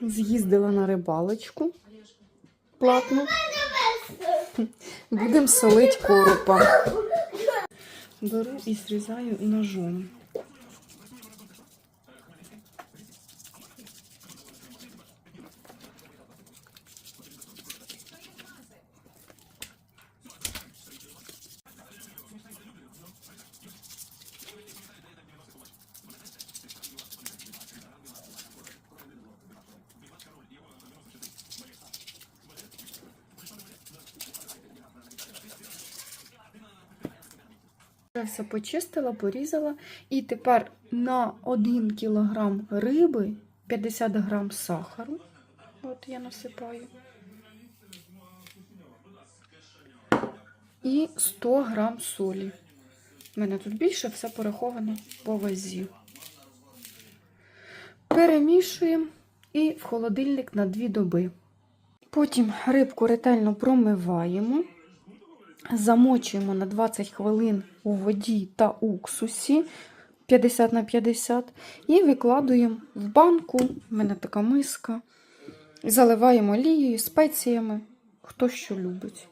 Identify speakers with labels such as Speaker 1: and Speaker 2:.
Speaker 1: З'їздила на рибалочку платну. Будемо солити коропа. Беру і зрізаю ножом. Я все почистила, порізала. І тепер на 1 кг риби 50 грам сахару. От я насипаю. І 100 грам солі. У мене тут більше все пораховано по вазі. Перемішуємо і в холодильник на 2 доби. Потім рибку ретельно промиваємо. Замочуємо на 20 хвилин у воді та уксусі 50 на 50 і викладуємо в банку. в мене така миска. Заливаємо олією, спеціями, хто що любить.